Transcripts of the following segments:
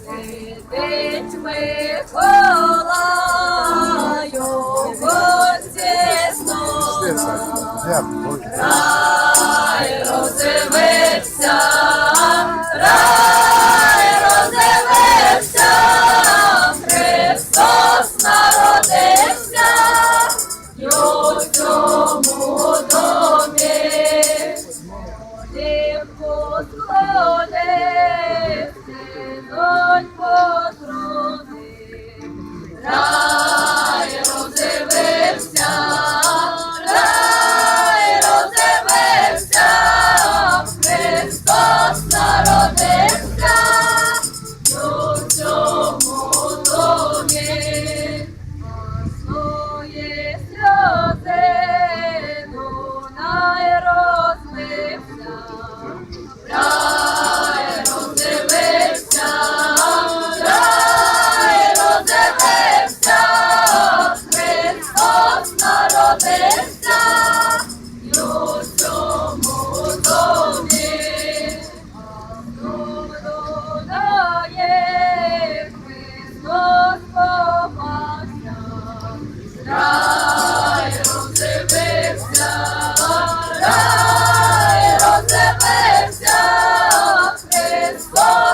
Сидить Миколаю, гості знову. Роздивився, рай роздивився, Христос народився, й у цьому Doon po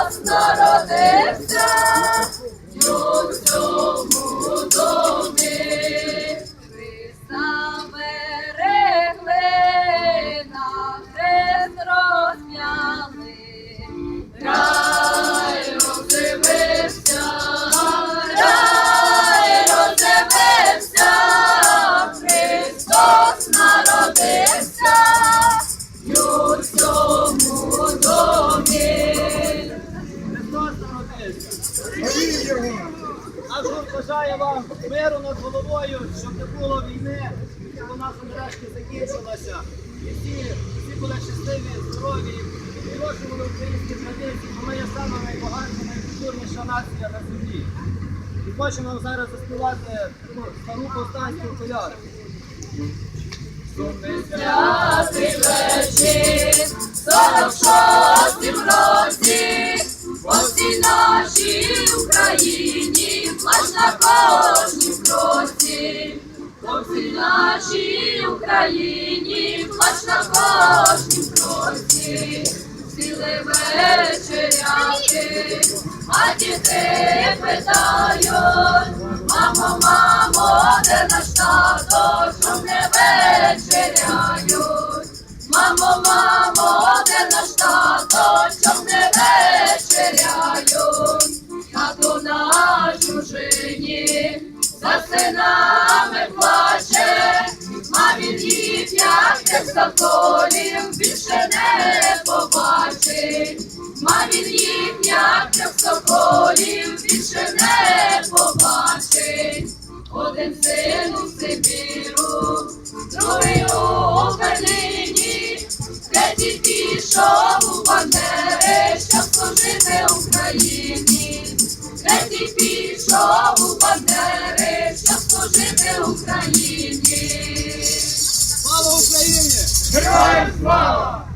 Христос бажає вам миру над головою, щоб не було війни, щоб вона нарешті закінчилася. І всі, всі були щасливі, здорові, і відроджували українські традиції, бо ми є саме найбагатша, найкультурніша нація на землі. І хочемо зараз заспівати стару повстанську коляду. На кожній прості, по всій нашій Україні, плач на кожній кроці, сіли вечеряти, а діти питають, мамо, мамо, де наш тато, щоб не за синами плаче, мамі їх, як тих більше не побачить. Мамі їх, як тих більше не побачить. Один син у Сибіру, другий у Берліні, третій пішов у Бандери, щоб служити Україні. Третій пішов у Бандери, щоб служити Україні. Слава Україні! Героям слава!